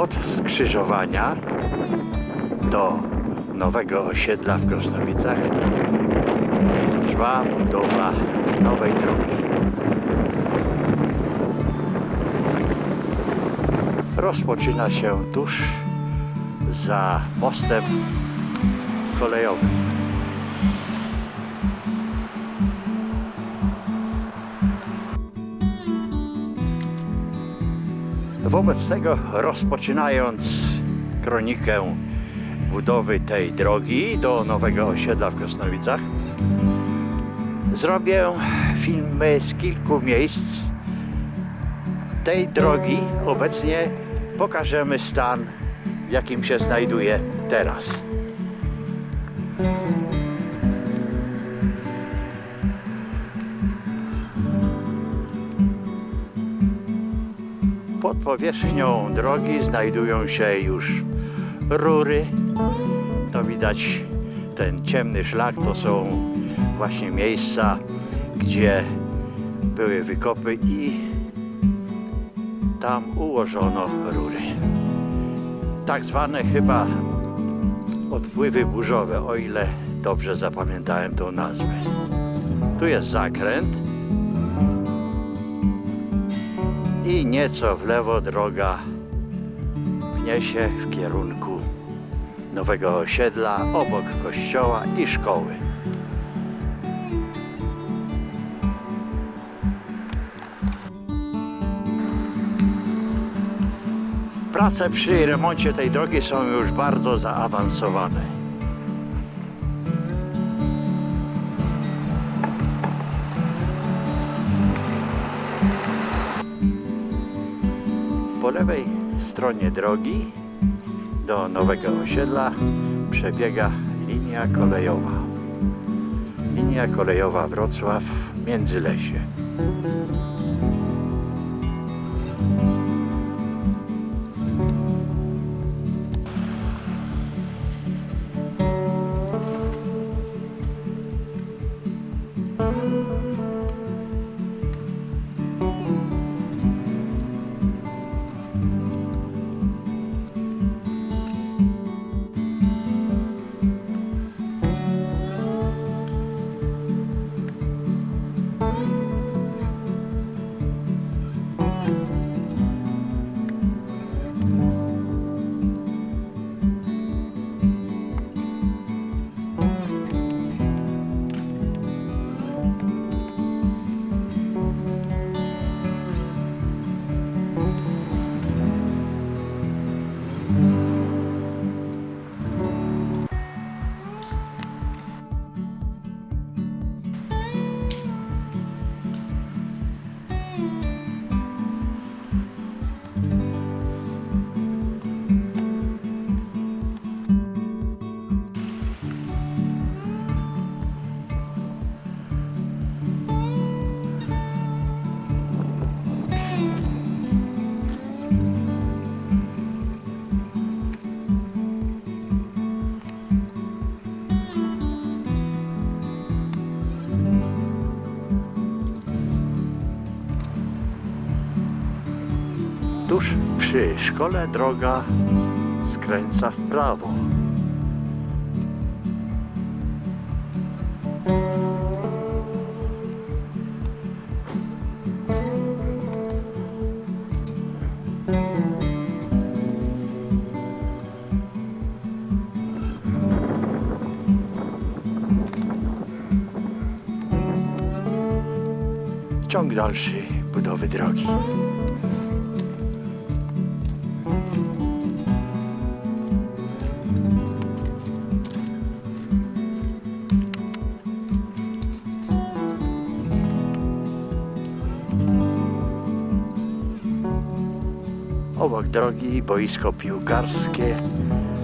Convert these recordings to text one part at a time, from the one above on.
Od skrzyżowania do nowego osiedla w Krosnowicach trwa budowa nowej drogi. Rozpoczyna się tuż za mostem kolejowym. Wobec tego rozpoczynając kronikę budowy tej drogi do nowego osiedla w Krosnowicach zrobię filmy z kilku miejsc tej drogi. Obecnie pokażemy stan, w jakim się znajduje teraz. Pod powierzchnią drogi znajdują się już rury. To widać ten ciemny szlak, to są właśnie miejsca, gdzie były wykopy i tam ułożono rury. Tak zwane chyba odpływy burzowe, o ile dobrze zapamiętałem tą nazwę. Tu jest zakręt i nieco w lewo droga pnie się w kierunku nowego osiedla obok kościoła i szkoły. Prace przy remoncie tej drogi są już bardzo zaawansowane. Po lewej stronie drogi do nowego osiedla przebiega linia kolejowa. Linia kolejowa Wrocław Międzylesie. Tuż przy szkole droga skręca w prawo. Ciąg dalszy budowy drogi. Obok drogi boisko piłkarskie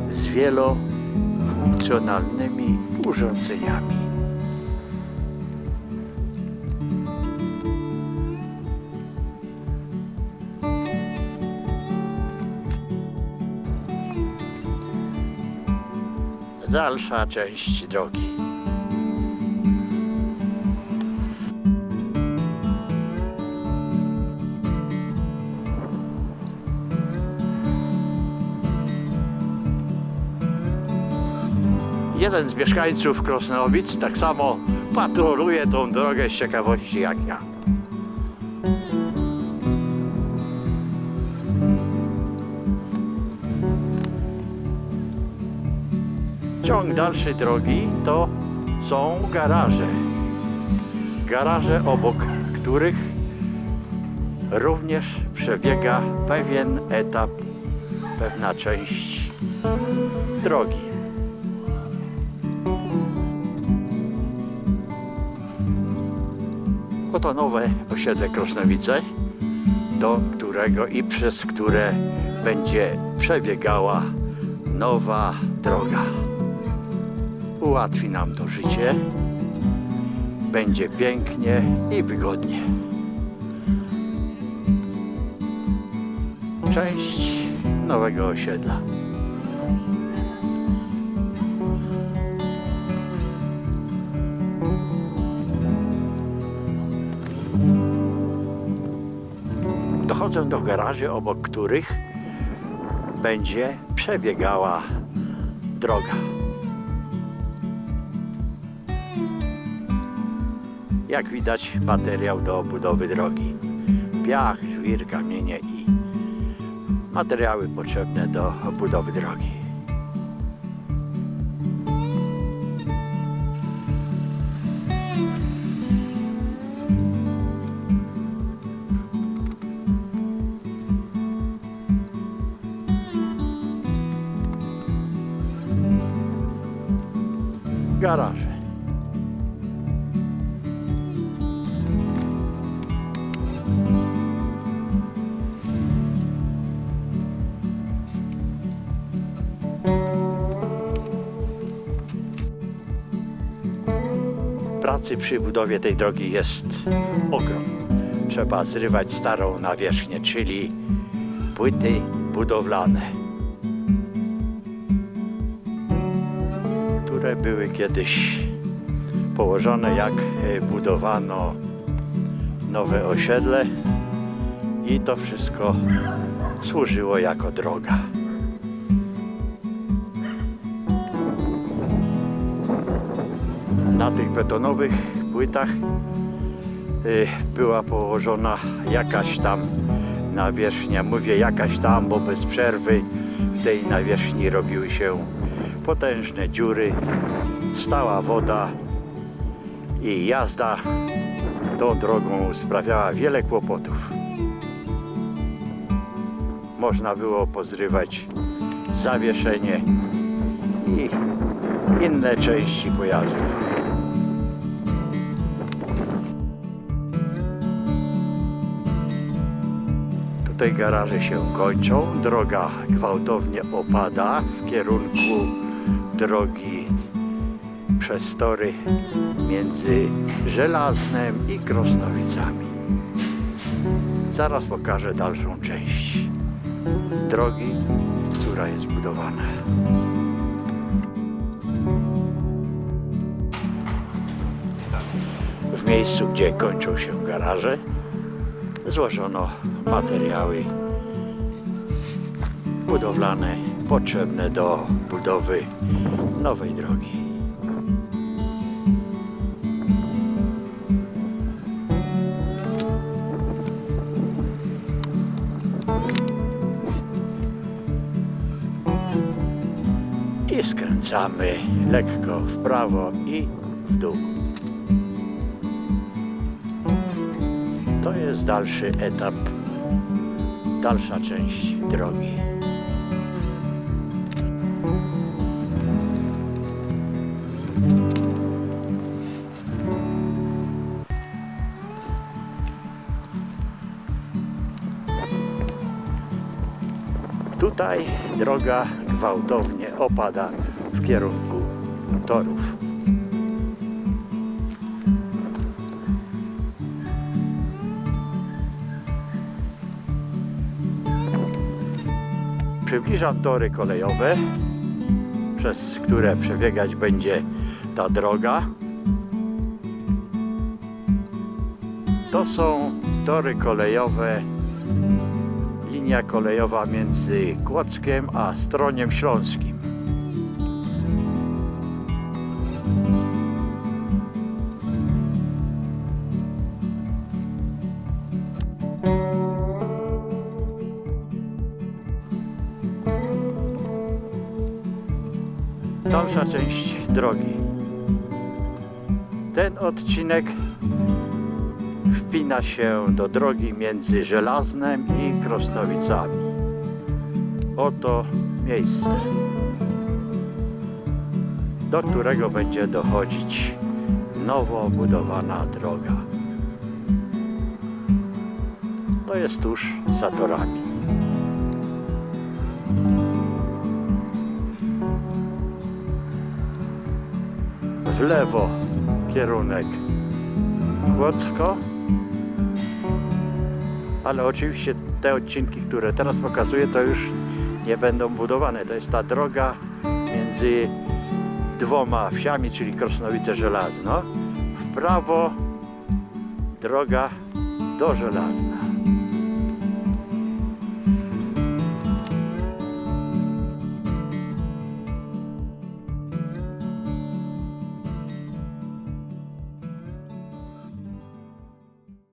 z wielofunkcjonalnymi urządzeniami. Dalsza część drogi. Jeden z mieszkańców Krosnowic tak samo patroluje tą drogę z ciekawości jak ja. Ciąg dalszej drogi to są garaże. Garaże, obok których również przebiega pewien etap, pewna część drogi. Oto nowe osiedle Krosnowice, do którego i przez które będzie przebiegała nowa droga. Ułatwi nam to życie, będzie pięknie i wygodnie. Część nowego osiedla. Dochodzę do garaży, obok których będzie przebiegała droga. Jak widać, materiał do budowy drogi. Piach, żwir, kamienie i materiały potrzebne do budowy drogi. Garaże. Pracy przy budowie tej drogi jest ogrom. Trzeba zrywać starą nawierzchnię, czyli płyty budowlane, były kiedyś położone jak e, budowano nowe osiedle i to wszystko służyło jako droga. na tych betonowych płytach y, była położona jakaś tam nawierzchnia. Mówię jakaś tam, bo bez przerwy w tej nawierzchni robiły się potężne dziury, stała woda i jazda tą drogą sprawiała wiele kłopotów. Można było pozrywać zawieszenie i inne części pojazdów. Tutaj garaże się kończą, droga gwałtownie opada w kierunku drogi przez tory między Żelaznem i Krosnowicami. Zaraz pokażę dalszą część drogi, która jest budowana. W miejscu, gdzie kończą się garaże, złożono materiały budowlane potrzebne do budowy nowej drogi. I skręcamy lekko w prawo i w dół. To jest dalszy etap, dalsza część drogi. Tutaj droga gwałtownie opada w kierunku torów. Przybliżam tory kolejowe, przez które przebiegać będzie ta droga. To są tory kolejowe, linia kolejowa między Kłodzkiem a Stroniem Śląskim. Dalsza część drogi. Ten odcinek wpina się do drogi między Żelaznem i Krosnowicami. Oto miejsce, do którego będzie dochodzić nowo budowana droga. To jest tuż za torami. W lewo kierunek Kłodzko, ale oczywiście te odcinki, które teraz pokazuję, to już nie będą budowane. To jest ta droga między dwoma wsiami, czyli Krosnowice Żelazno. W prawo droga do Żelazna.